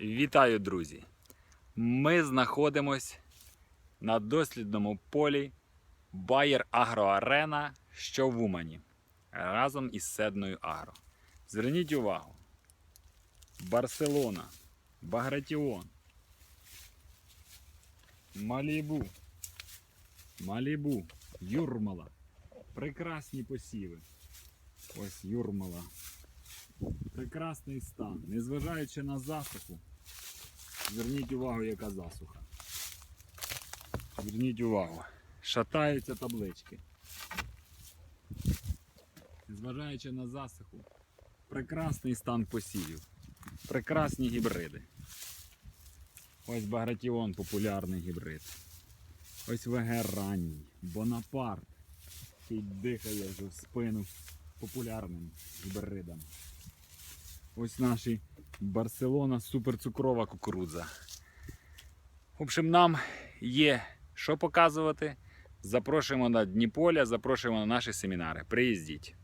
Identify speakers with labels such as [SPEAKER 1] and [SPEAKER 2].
[SPEAKER 1] Вітаю, друзі! Ми знаходимось на дослідному полі Bayer Агроарена, що в Умані, разом із Седною Агро. Зверніть увагу: Барселона, Багратіон, Малібу, Малібу, Юрмала. Прекрасні посіви. Ось Юрмала. Прекрасний стан. Незважаючи на засуху, зверніть увагу, яка засуха. Зверніть увагу. Шатаються таблички. Незважаючи на засуху, прекрасний стан посівів. Прекрасні гібриди. Ось Багратіон популярний гібрид. Ось ВГ Бонапарт. який дихає вже в спину популярним гібридам. Ось наші Барселона суперцукрова кукурудза. В общем, нам є що показувати. Запрошуємо на Дніполя, запрошуємо на наші семінари. Приїздіть.